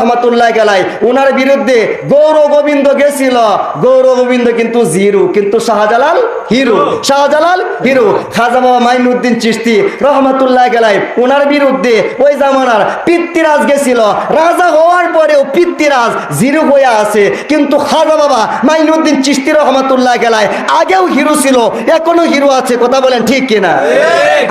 রহমতুল্লাহ গেলাই ওনার বিরুদ্ধে গৌর গোবিন্দ গেছিল। গৌর গোবিন্দ কিন্তু জিরো কিন্তু শাহজালাল হিরো। শাহজালাল হিরো। খাজা বাবা মাইনুদ্দিন চিস্তি রহমতুল্লাহ গেলাই ওনার বিরুদ্ধে ওই জামানার পিতৃরাজ গেছিল। রাজা হওয়ার পরেও পিতৃরাজ জিরো হয়ে আছে। কিন্তু খাজা বাবা মাইনুদ্দিন চিস্তি রহমতুল্লাহ গেলায় আগেও হিরো ছিল এখনও হিরো আছে। কথা বলেন ঠিক কিনা?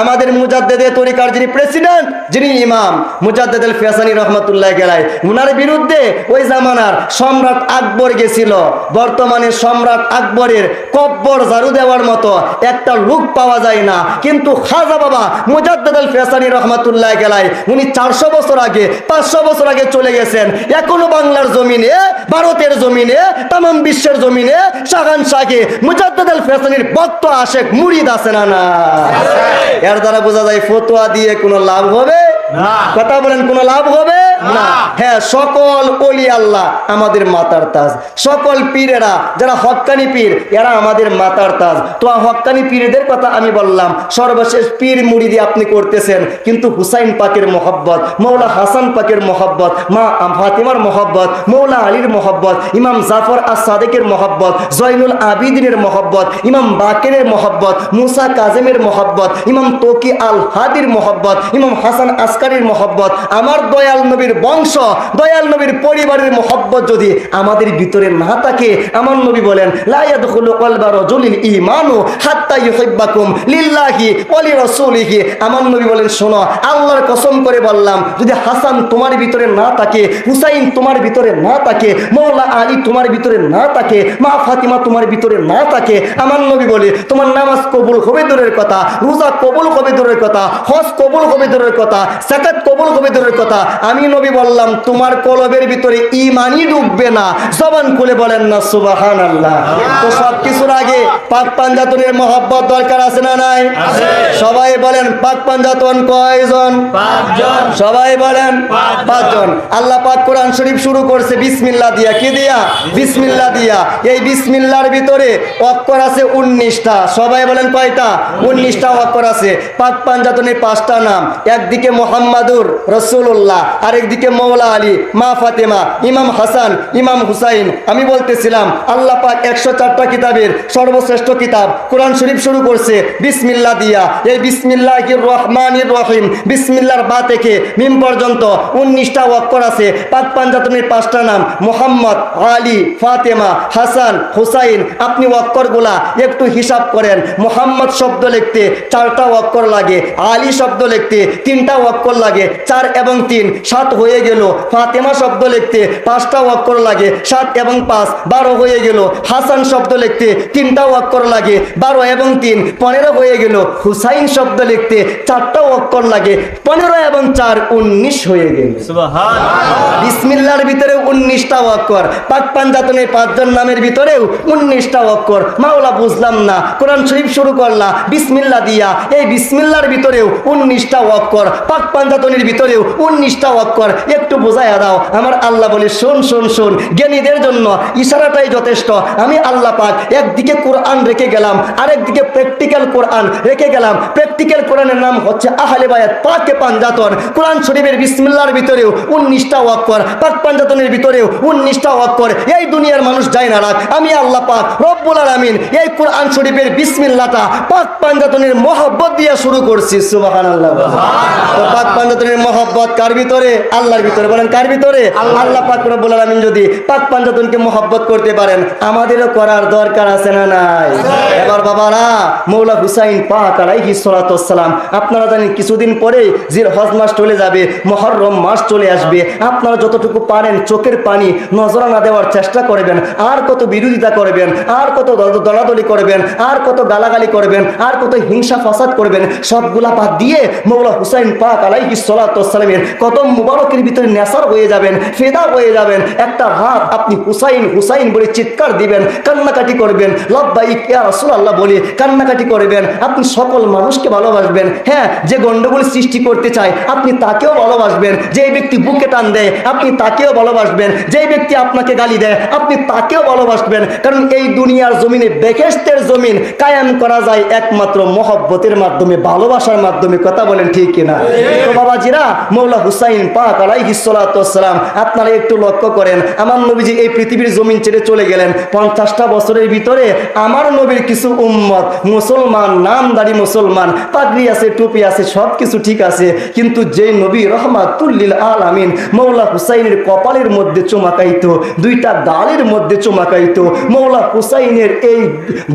আমাদের মুজাদ্দেদে তরিকার যিনি প্রেসিডেন্ট যিনি ইমাম মুজাদ্দেদ ফেসানি রহমতুল্লাহ গেলায় উনার বিরুদ্ধে ওই জামানার সম্রাট আকবর গেছিল। বর্তমানে সম্রাট আকবরের কব্বর ঝাড়ু দেওয়ার মতো একটা লুক পাওয়া যায় না। কিন্তু খাজা বাবা মুজাদ্দেদ ফেসানি রহমতুল্লাহ গেলায় উনি চারশো বছর আগে পাঁচশো বছর আগে চলে গেছেন। এখনও বাংলার জমিনে ভারতের জমিনে তাম বিশ্বের জমিনে শাহান শাহে মুজাদ্দেদ ফেসানির ভক্ত আশেক মুরিদ আছে না না? এর দ্বারা বোঝা যায় ফতোয়া দিয়ে কোনো লাভ হবে? কথা বলেন কোনো লাভ হবে? না। হ্যাঁ সকল অলি আল্লাহ আমাদের মাতার তাজ। সকল পীরেরা যারা হক্কানি পীর এরা আমাদের মাতার তাজ। তো হক্কানি পীরদের কথা আমি বললাম সর্বশেষ পীর মুড়িদি আপনি করতেছেন কিন্তু হুসাইন পাকের মোহব্বত মৌলা হাসান পাকের মোহব্বত মা ফাতিমার মোহব্বত মৌলা আলীর মোহব্বত ইমাম জাফর আর সাদেকের মোহব্বত জয়নুল আবিদিনের মোহব্বত ইমাম বাকেরের মোহব্বত মুসা কাজেমের মোহব্বত ইমাম তোকি আল হাদির মোহব্বত ইমাম হাসান আসকারির মোহব্বত আমার দয়াল নবীর বংশ, দয়াল নবীর পরিবারের মোহব্বত যদি আমাদের ভিতরে না থাকে, আমার নবী বলেন আমার নবী বলেন, শোনো, আল্লাহর কসম করে বললাম, যদি হাসান তোমার ভিতরে না থাকে, হুসাইন তোমার ভিতরে না থাকে মৌলা আলী তোমার ভিতরে না থাকে, মা ফাতিমা তোমার ভিতরে না থাকে, আমার নবী বলে, তোমার নামাজ কবুল হবে দূরের কথা, রোজা কবুল হবে দূরের কথা, হজ কবুল হবে দূরের কথা সাকাত কবুল হবে দূরের কথা, আমি নবী বললাম তোমার কলবের ভিতরে ইমানই ঢুকবে না। জবান খুলে বলেন না সুবাহান আল্লাহ তো সব কিছুর আগে পাক পাঞ্জাতনের মহব্বত দরকার আছে না নাই? সবাই বলেন পাক পাঞ্জাতন কয়জন? সবাই বলেন পাঁচজন। আল্লাহ পাক কোরআন শরীফ শুরু করছে বিসমিল্লা দিয়া। কি দিয়া? বিসমিল্লা দিয়া। এই বিসমিল্লার ভিতরে অক্ষর আছে উনিশটা। সবাই বলেন কয়টা? উনিশটা অক্ষর আছে। পাক পাঞ্জাতনের পাঁচটা নাম। একদিকে মোহাম্মদুর রসুল্লাহ আরেকদিকে মৌলা আলী, মা ফাতেমা, ইমাম হাসান, ইমাম হুসাইন। আমি বলতেছিলাম, আল্লাহ পাক একশো চারটা কিতাবের সর্বশ্রেষ্ঠ কিতাব কোরআন শরীফ শুরু করছে, বিসমিল্লা দিয়া। এই বিসমিল্লাহ রহমান রহিম, বিসমিল্লার বা থেকে মিম পর্যন্ত উনিশটা অক্ষর আছে। পাক পাঞ্জাতনের পাঁচটা নাম, মোহাম্মদ, আলী, ফাতেমা, হাসান, হুসাইন। আপনি অক্ষরগুলা একটু হিসাব করেন। মোহাম্মদ শব্দ লিখতে চারটা অক্ষর লাগে, আলী শব্দ লিখতে তিনটা অক্ষর লাগে, চার এবং তিন, সাত হয়ে গেল। ফাতেমা শব্দ লিখতে পাঁচটা অক্ষর লাগে সাত এবং পাঁচ বারো হয়ে গেল। হাসান শব্দ লিখতে তিনটা অক্ষর লাগে বারো এবং তিন পনেরো হয়ে গেল। হুসাইন শব্দ লিখতে চারটা অক্ষর লাগে পনেরো এবং চার উনিশ হয়ে গেল। বিসমিল্লার ভিতরে উনিশটা অক্ষর পাক পাঞ্জাতনের পাঁচজন নামের ভিতরেও উনিশটা অক্ষর। মাওলা বুঝলাম না কোরআন শরীফ শুরু করলা বিসমিল্লা দিয়া। এই বিসমিল্লার ভিতরেও উনিশটা অক্ষর পাক পাঞ্জাতনের ভিতরেও উনিশটা অক্ষর। একটু বোঝাইয়া দাও। আমার আল্লাহ বলে শোন শোন শোন জ্ঞানীদের জন্য ইশারাটাই যথেষ্ট। আমি আল্লাহ পাক একদিকে কোরআন রেখে গেলাম আরেকদিকে প্র্যাকটিক্যাল কোরআন রেখে গেলাম। প্র্যাকটিক্যাল কোরআনের নাম হচ্ছে আহলে বায়াত পাকে পাঞ্জাতন কোরআন শরীফের বিসমিল্লার ভিতরেও উনিশটা অক্ষর পাক পাঞ্জাতনের ভিতরেও উনিশটা অক্ষর এই দুনিয়ার মানুষ যায় না রাখ আমি আল্লাহ পাক রব্বুল আলামিন এই কোরআন শরীফের বিসমিল্লাটা পাক পাঞ্জাতনের মহব্বত দিয়ে শুরু করছি সুবহানাল্লাহ। তো পাক পাঞ্জাতনের মহব্বত কার ভিতরে? আল্লাহর ভিতরে বলেন কার ভিতরে? আল্লাহ। পাক রব্বুল আলামিন যদি পাক পাঞ্জাতনকে মহব্বত করতে পারেন আমাদেরও করার দরকার আছে না নাই? এবার বাবারা মৌলা হুসাইন পাক আলাইহিস সালাতু সালাম আপনারা জানেন কিছুদিন পরে জির হজ মাস চলে যাবে মহরম মাস চলে আসবে। আপনারা যতটুকু পারেন চোখের পানি নজরানা দেওয়ার চেষ্টা করবেন আর কত বিরোধিতা করবেন আর কত দলাদলি করবেন আর কত গালাগালি করবেন আর কত হিংসা ফাসাদ করবেন সবগুলা বাদ দিয়ে মৌলা হুসাইন পাক আলাইহিস সালাতু সালামের কদম মুবারকের ভিতরে নেশার হয়ে যাবেন, ফেদা হয়ে যাবেন। একটা হাত আপনি হুসাইন হুসাইন বলে চিৎকার দিবেন, কান্নাকাটি করবেন। লব্বাইক ইয়া রাসূলুল্লাহ বলে কান্নাকাটি করবেন। আপনি সকল মানুষকে ভালোবাসবেন। হ্যাঁ যে গন্ডগোল সৃষ্টি করতে চায়, আপনি তাকেও ভালোবাসবেন। যে ব্যক্তি বুকে টান দেয়, আপনি তাকেও ভালোবাসবেন। যে ব্যক্তি আপনাকে গালি দেয়, আপনি তাকেও ভালোবাসবেন। কারণ এই দুনিয়ার জমিনে বেকেস্তের জমিন কায়েম করা যায় একমাত্র মহব্বতের মাধ্যমে, ভালোবাসার মাধ্যমে। কথা বলেন ঠিক কিনা? বাবাজিরা, মৌলা হুসাইন পাক আপনারা একটু লক্ষ্য করেন, আমার এই পৃথিবীর জমিন ছেড়ে চলে গেলেন। পঞ্চাশটা বছরের ভিতরে আমার নবীর কিছু উম্মত, মুসলমান, নামদারি মুসলমান, পাগড়ি আছে, টুপি আছে সব কিছু ঠিক আছে, কিন্তু নবী রহমাতুল্লিল মৌলা হুসাইনের কপালের মধ্যে চুমাকাইতো দুইটা গালের মধ্যে চুমাকাইতো মৌলা হুসাইনের এই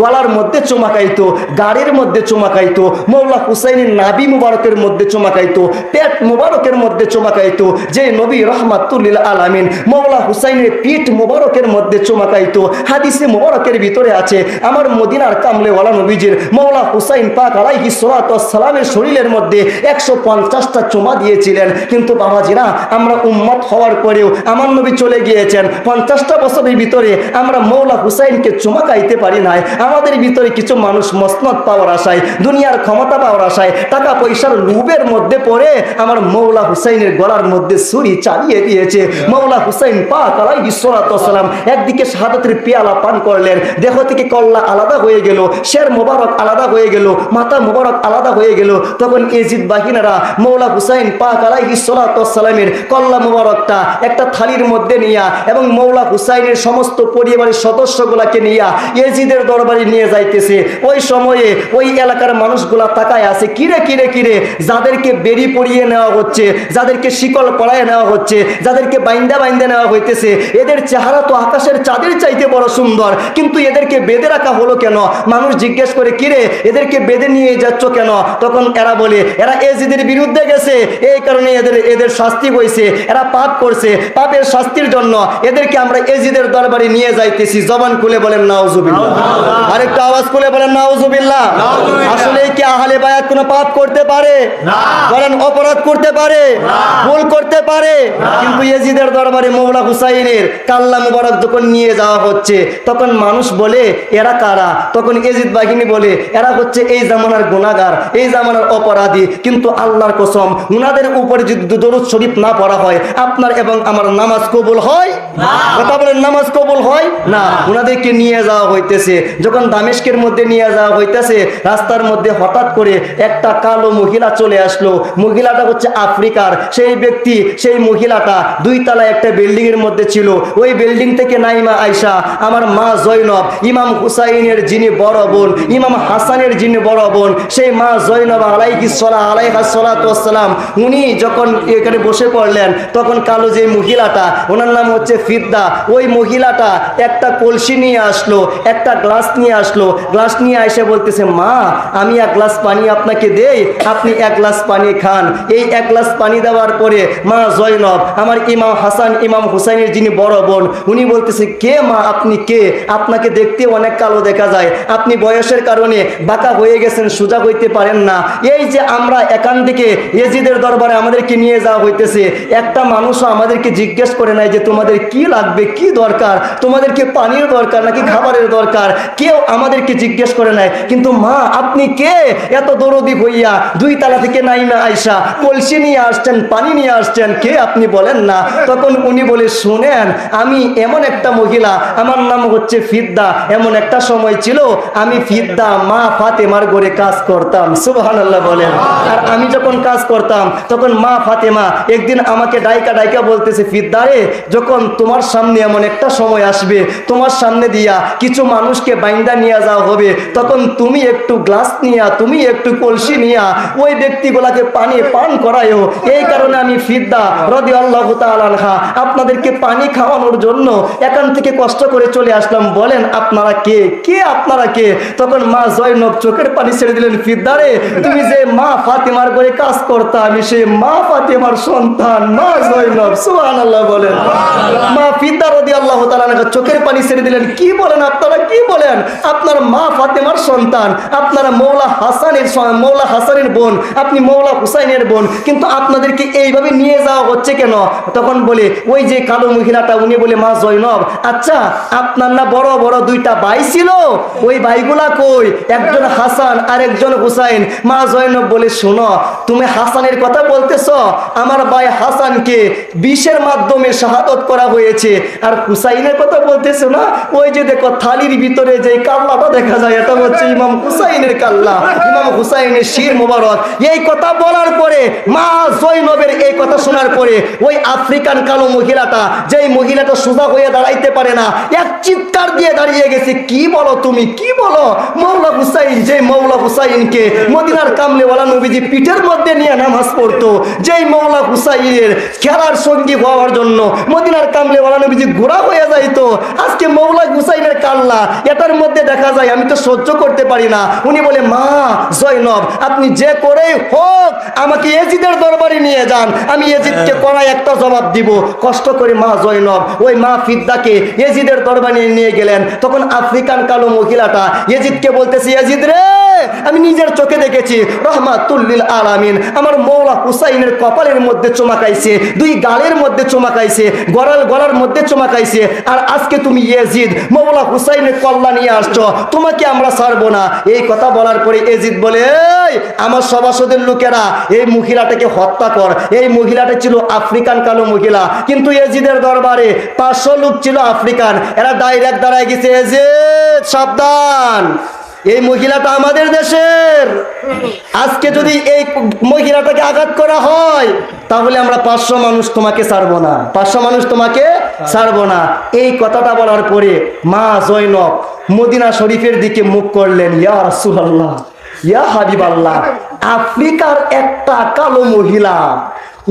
গলার মধ্যে চুমাকাইতো গাড়ির মধ্যে চুমাকাইতো মৌলা হুসাইনের নাবি মুবারকের মধ্যে চুমাকাইতো পেট মুবারকের মধ্যে চুমাকাইতো যে নবী রহমাতুল্লিল আলামিন মৌলা হুসাইনের পিঠ মুবারকের মধ্যে চুমাকাইতো হাদিসে মুবারকের ভিতরে আছে, আমার মদিনার কামলে ওয়ালা নবীজির মৌলা হুসাইন পাক আলাইহি সালাতু সালামের শরীরের মধ্যে একশো পঞ্চাশটা চুমা দিয়েছিলেন। কিন্তু বাবাজিরা, আমরা উম্মত হওয়ার পরেও আমার নবী চলে গিয়েছেন। পঞ্চাশটা বছরের ভিতরে আমরা মৌলা হুসাইনকে চুমা খাইতে পারি নাই। আমাদের ভিতরে কিছু মানুষ মসনদ পাওয়ার আশায়, দুনিয়ার ক্ষমতা পাওয়ার আশায়, টাকা পয়সার লুবের মধ্যে পড়ে আমার মৌলা হুসাইনের গলার মধ্যে ছুরি চালিয়ে দিয়েছে। মৌলা হুসাইন পাক সালাতু সালাম একদিকে শাহাদাতের পেয়ালা পান করলেন, দেহ থেকে কল্লা আলাদা হয়ে গেল, শের মোবারক আলাদা হয়ে গেল, মাথা মোবারক আলাদা হয়ে গেল। তখন এজিদ বাহিনারা মৌলা হুসাইন পাক সালাতু সালামের কল্লা মোবারকটা একটা থালির মধ্যে নিয়া এবং মৌলা হুসাইনের সমস্ত পরিবারের সদস্যগুলাকে নিয়া এজিদের দরবারে নিয়ে যাইতেছে। ওই সময়ে ওই এলাকার মানুষগুলা তাকায় আছে, কিরে কিরে কিরে? যাদেরকে বেরি পরিয়ে নেওয়া হচ্ছে, যাদেরকে শিকল পড়ায় নেওয়া হচ্ছে যাদেরকে বাইন্দা বাইন্দা নেওয়া হইতেছে এদের চেহারা তো আকাশের চাঁদের চাইতে বড় সুন্দর কিন্তু এদেরকে বেঁধে রাখা হলো কেন? মানুষ জিজ্ঞেস করে কিরে এদেরকে বেঁধে নিয়ে যাচ্ছ কেন? তখন এরা বলে এরা এজিদের বিরুদ্ধে গেছে এই কারণে এদের এদের শাস্তি হয়েছে এরা পাপ করছে পাপের শাস্তির জন্য এদেরকে আমরা এজিদের দরবারে নিয়ে যাইতেছি। জবান খুলে বলেন নাউজুবিল্লাহ। আরেকটা আওয়াজ খুলে বলেন নাউজুবিল্লাহ। আসলে কি আহলে বায়াত কোনো পাপ করতে পারে? বলেন অপরাধ করতে পারে? ভুল করতে পারে। কিন্তু এজিদের দরবারে মৌলা হুসাইনের কাল্লা মুবারক যখন নিয়ে যাওয়া হচ্ছে তখন মানুষ বলে এরা কারা? তখন এজিদ বাহিনী বলে এরা হচ্ছে এই জামানার গুণাগার এই জামানার অপরাধী। কিন্তু আল্লাহর কসম উনাদের উপরে যদি দরুদ শরীফ না পড়া হয় আপনার এবং আমার নামাজ কবুল হয়? কথা বলেন নামাজ কবুল হয়? না। উনাদেরকে নিয়ে যাওয়া হইতেছে। যখন দামেস্কের মধ্যে নিয়ে যাওয়া হইতেছে রাস্তার মধ্যে হঠাৎ করে একটা কালো মহিলা চলে আসলো। মহিলাটা হচ্ছে আফ্রিকার। সেই ব্যক্তি সেই মহিলাটা দুই তলা একটা বিল্ডিং এর মধ্যে ছিল। ওই বিল্ডিং থেকে নাইমা আয়সা আমার মা জৈনব ইমাম হুসাইনের যিনি বড় বোন, ইমাম হাসানের যিনি বড় বোন, সেই মা জৈনব আলাইকি সলা আলাইহা সালাম উনি যখন এখানে বসে পড়লেন, তখন কালো যে মহিলাটা, ওনার নাম হচ্ছে ফিদ্দা। ওই মহিলাটা একটা কলসি নিয়ে আসলো, একটা গ্লাস নিয়ে আসলো। গ্লাস নিয়ে এসে বলতেছে, মা, আমি এক গ্লাস পানি আপনাকে দেই, আপনি এক গ্লাস পানি খান। এই এক গ্লাস পানি দেওয়ার পরে মা জয়নব, আমার ইমাম হাসান, ইমাম হুসাইনের যিনি বড় বোন, উনি বলতেছে, কে মা আপনি? কে? আপনাকে দেখতে অনেক কালো দেখা যায়। আপনি বয়সের কারণে বাঁকা হয়ে গেছেন, সোজা হইতে পারেন না। এই যে আমরা এখান থেকে এজিদের দরবারে আমাদেরকে নিয়ে যাওয়া হইতেছে, একটা মানুষও আমাদেরকে জিজ্ঞেস করে নাই যে, তোমাদের কি লাগবে? কি দরকার? তোমাদেরকে পানির দরকার নাকি খাবারের দরকার? কেউ আমাদেরকে জিজ্ঞেস করে নাই। কিন্তু মা, আপনি কে? এত দরদি হইয়া দুই তালা থেকে নাইমা আইসা কলসি নিয়ে আসছেন, পানি নিয়ে আসছেন, কে আপনি বলেন না। তখন উনি বলে, শুনেন, আমি এমন একটা মহিলা, আমার নাম হচ্ছে ফিদ্দা, এমন একটা সময় ছিল, আমি ফিদ্দা মা ফাতেমার ঘরে কাজ করতাম। সুবহান বলেন। আর আমি যখন কাজ করতাম, তখন মা ফাতেমা একদিন আমাকে ডাইকা ডাইকা বলতেছে ফিদ্দারে যখন তোমার সামনে এমন একটা সময় আসবে, তোমার সামনে দিয়া কিছু মানুষকে বাইন্দা নিয়ে যাওয়া হবে, তখন তুমি একটু গ্লাস নিয়া, তুমি একটু কলসি নিয়া, ওই ব্যক্তিগুলাকে পানি পান করায়ও। এই কারণে আমি আপনাদেরকে পানি খাওয়ানোর জন্য এখান থেকে কষ্ট করে চলে আসলাম। বলেন, আপনারা কে? কে আপনারা কে? তখন মা জয়নব চোখের পানি ছেড়ে দিলেন ফিদ্দারে তুমি যে মা ফাতিমার করে কাজ করতা, আমি সেই মা ফাতিমার সন্তান, মা জয়নব। সুহান আল্লাহ বলেন। মা ফিদ্দা রদি আল্লাহ তালানহা চোখের পানি ছেড়ে দিলেন। কি বলেন আপনারা? কি বলেন? আপনার মা ফাতেমার সন্তান, আপনারা মৌলা হাসানের মৌলা হাসানের বোন, আপনি মৌলা হুসাইনের বোন, কিন্তু আপনাদেরকে এইভাবে নিয়ে যাওয়া হচ্ছে কেন? তখন বলে, ওই যে কালো মহিলাটা, উনি বলে, মা জৈনব আচ্ছা আপনার না বড় বড় দুইটা ভাই ছিল? ওই ভাইগুলা কই? একজন হাসান আর একজন হুসাইন। মা জৈনব বলে, শোনো, তুমি হাসানের কথা বলতেছ, আমার ভাই হাসানকে বিষের মাধ্যমে শাহাদত করা হয়েছে। আর হুসাইনের কথা বলতেছো না? ওই যে দেখো, থালির ভিতরে যে কাল্লাটা দেখা যায়, এটা হচ্ছে ইমাম হুসাইনের কাল্লা, ইমাম হুসাইনের শির মোবারক। এই কথা বলার পরে, মা জৈনবের এই কথা শোনার পরে, ওই আফ্রিকান কালো মহিলাটা, যেই মহিলাটা সোজা হয়ে দাঁড়াইতে পারে না, এক চিৎকার দিয়ে দাঁড়িয়ে গেছে, কি বলো তুমি? কি বলো? মৌলা হুসাইন যে মৌলা হুসাইনকে মদিনার কামলেওয়ালা নবীজি পিঠের মধ্যে নিয়ে নামাজ পড়তো, যেই মৌলা হুসাইনের খেলার সঙ্গী হওয়ার জন্য মদিনার কামলেওয়ালা নবীজি ঘোরা হয়ে যাইতো, আজকে মৌলা হুসাইনের কাল্লা এটার মধ্যে দেখা যায় আমি তো সহ্য করতে পারি না। উনি বলে মা জয়নব আপনি যে করেই হোক আমাকে এজিদের দরবারে নিয়ে যান। আমি এজিদকে কড়াই একটা জবাব দিব। কষ্ট করে মা জয়নব ওই মা ফিদ্দাকে এজিদের দরবারে নিয়ে গেলেন। তখন আফ্রিকান কালো মহিলাটা এজিদকে বলতেছে এজিদ রে আমি নিজের চোখে দেখেছি। রহমাতুল্লিল আলামিন আমার মৌলা হুসাইনের কপালের মধ্যে চমাকাইছে দুই গালের মধ্যে চমাকাইছে গড়াল গলার মধ্যে চমাকাইছে আর আজকে তুমি এজিদ মৌলা হুসাইনের কল্লা নিয়ে আসছো তোমাকে আমরা ছাড়বো না। এই কথা বলার পরে এজিদ বলে "এই, আমার সভাসদের লোকেরা এই মহিলাটাকে হত্যা কর। এই মহিলাটা ছিল আফ্রিকান কালো মহিলা। কিন্তু এজিদের দরবারে পাঁচশো লোক ছিল আফ্রিকান। এরা ডাইরেক্ট দাঁড়ায় গেছে এজিদ সাবধান। এই মহিলাটা আমাদের দেশের। আজকে যদি এই মহিলাটাকে আঘাত করা হয় তাহলে আমরা পাঁচশো মানুষ তোমাকে ছাড়বো না। পাঁচশো মানুষ তোমাকে ছাড়বো না। এই কথাটা বলার পরে মা জৈনব মদিনা শরীফের দিকে মুখ করলেন, ইয়া রাসূলুল্লাহ, ইয়া হাবিব আল্লাহ আফ্রিকার একটা কালো মহিলা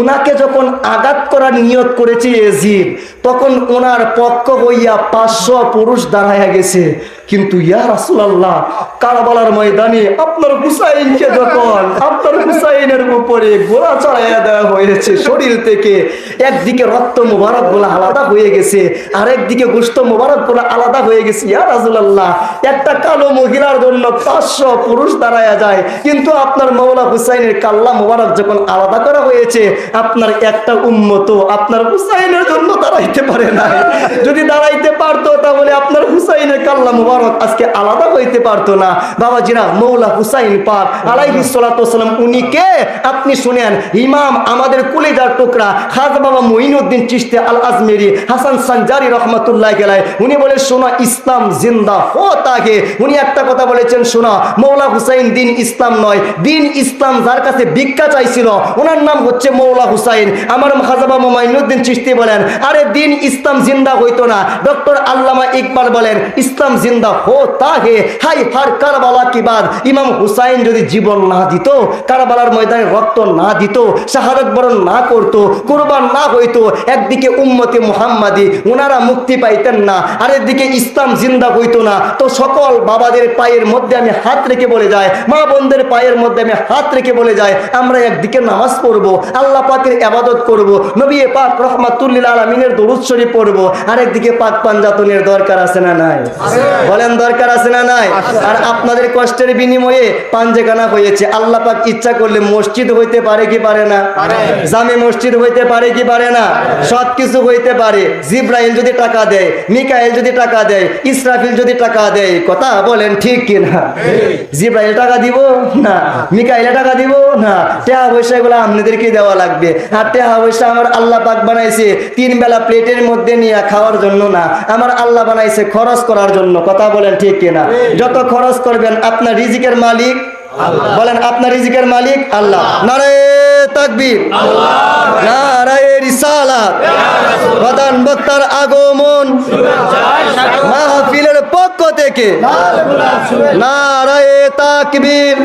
উনাকে যখন আঘাত করার নিয়ত করেছে এজিদ, তখন ওনার পক্ষ হইয়া পাঁচশো পুরুষ দাঁড়াইয়া গেছে। কিন্তু ইয়া রাসুলাল্লাহ, কারবালার ময়দানে আপনার হুসাইনকে যখন হুসাইনের উপরে গোলা চড়াইয়া দেওয়া হয়েছে। শরীর থেকে একদিকে রক্ত মোবারকগুলা আলাদা হয়ে গেছে, আরেকদিকে গোস্ত মোবারকগুলা আলাদা হয়ে গেছে। ইয়া রাসুলাল্লাহ, একটা কালো মহিলার জন্য পাঁচশো পুরুষ দাঁড়ায়া যায়। কিন্তু আপনার মৌলা হুসাইনের কাল্লা মোবারক যখন আলাদা করা হয়েছে, আপনার একটা উন্মত আপনার হুসাইনের জন্য দাঁড়াইতে পারে না যদি দাঁড়াইতে পারতো, তাহলে আপনার হুসাইনের কাল্লা মোবারক আজকে আলাদা হইতে পারতো না। বাবাজিরা মৌলা হুসাইন পাক আলাইহি সালাম, উনি কে? আপনি শুনেন, ইমাম আমাদের কুলিজার টুকরা খাজা বাবা মঈনুদ্দিন চিশতি আল আজমেরি হাসান সানজারি রহমতুল্লাহ গেলায় উনি বলে, শোনা, ইসলাম জিন্দা হো তাকে উনি একটা কথা বলেছেন, শোনা, মৌলা হুসাইন দিন ইসলাম নয়, দিন ইসলাম যার কাছে ভিক্ষা চাইছিল, ওনার নাম হচ্ছে মৌলা হুসাইন। আমার খাজা বাবা মঈনুদ্দিন চিশতি বলেন, আরে, দিন ইসলাম জিন্দা হইতো না। ডক্টর আল্লামা ইকবাল বলেন, ইসলাম জিন্দা হো তাহে হাই, হার কারবালা কি বাদ? ইমাম হুসাইন যদি জীবন না দিত কারবালার ময়দানে রক্ত না দিত শাহাদত বরণ না করত কোরবান না হইতো একদিকে উম্মতে মুহাম্মাদি ওনারা মুক্তি পাইতেন না আরেকদিকে ইসলাম জিন্দা হইতো না। তো সকল বাবাদের পায়ের মধ্যে আমি হাত রেখে বলে যায় মা বোনদের পায়ের মধ্যে আমি হাত রেখে বলে যায় আমরা একদিকে নামাজ পড়ব আল্লাহ পাকের আবাদত করব নবী পাক রহমাতুল্লিল আলমিনের দরুদ শরীফ পড়ব আরেকদিকে পাক পাঞ্জাতনের দরকার আছে না নাই? বলেন দরকার আছে না নাই? আর আপনাদের কষ্টের বিনিময়ে পাঞ্জেখানা হয়েছে আল্লাহ পাক ইচ্ছা করলে মসজিদ হইতে পারে কি পারে না? জামে মসজিদ হইতে পারে কি পারে না? সব কিছু হইতে পারে। জিব্রাইল যদি টাকা দেয় মিকাইল যদি টাকা দেয় ইসরাফিল যদি টাকা দেয় কথা বলেন ঠিক কিনা জিব্রাইল টাকা দিব? না। মিকাইলে টাকা দিব? না। টেহা পয়সা এগুলো আপনাদেরকে দেওয়া লাগবে। আর টেহা পয়সা আমার আল্লাহ পাক বানাইছে তিন বেলা প্লেটের মধ্যে নিয়ে খাওয়ার জন্য না। আমার আল্লাহ বানাইছে খরচ করার জন্য। কথা বলেন ঠিক কিনা যত খরচ করবেন আপনার রিজিকের মালিক বলেন আপনার রিজিকের মালিক আল্লাহ। নারে তাকবীর। নারায় রিসালাত। প্রধান বক্তার আগমন। মাহফিলের পক্ষ থেকে। নারায় তাকবীর।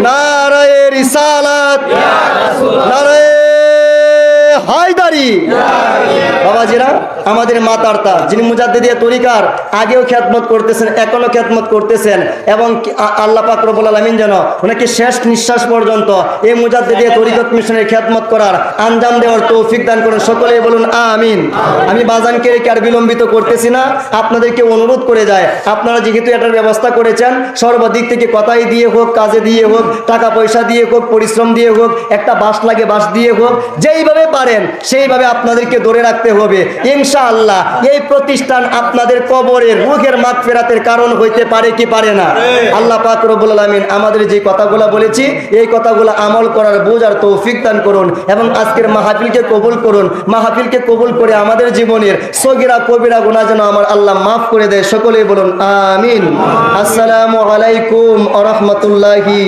নারায় রিসালাত। নারায়ে হায়দারি। বাবাজিরা, আমাদের মাতার তার যিনি মুজাদ্দিদিয়া তরিকার আগেও খ্যাতমত করতেছেন, এখনও খ্যাতমত করতেছেন, এবং আল্লাহ পাক আলামিন যেন ওনাকে শেষ নিঃশ্বাস পর্যন্ত এই মুজাদ্দিদিয়া তরিকত মিশনের খ্যাতমত করার আঞ্জাম দেওয়ার তৌফিক দান করেন। সকলেই বলুন, আমিন। আমি বাজানকে রেখে আর বিলম্বিত করতেছি না? আপনাদেরকে অনুরোধ করে যায়, আপনারা যেহেতু এটার ব্যবস্থা করেছেন, সর্বদিক থেকে কথাই দিয়ে হোক, কাজে দিয়ে হোক, টাকা পয়সা দিয়ে হোক, পরিশ্রম দিয়ে হোক, একটা বাস লাগে, বাস দিয়ে হোক, যেইভাবে পারেন সেইভাবে আপনাদেরকে ধরে রাখতে হবে। ইনশাআল্লাহ, এই প্রতিষ্ঠান আপনাদের কবরের রুহের মাঠ ফেরাতের কারণ হইতে পারে কি পারে না। আল্লাহ পাক রব্বুল আলামিন আমাদের যে কথাগুলো বলেছি, এই কথাগুলো আমল করার বোঝার তৌফিক দান করুন এবং আজকের মাহফিলকে কবুল করুন। মাহফিলকে কবুল করে আমাদের জীবনের সগিরা কবিরা গুনাহ যেন আমার আল্লাহ মাফ করে দেয়। সকলেই বলুন, আমিন। আসসালামু আলাইকুম আ রহমতুল্লাহি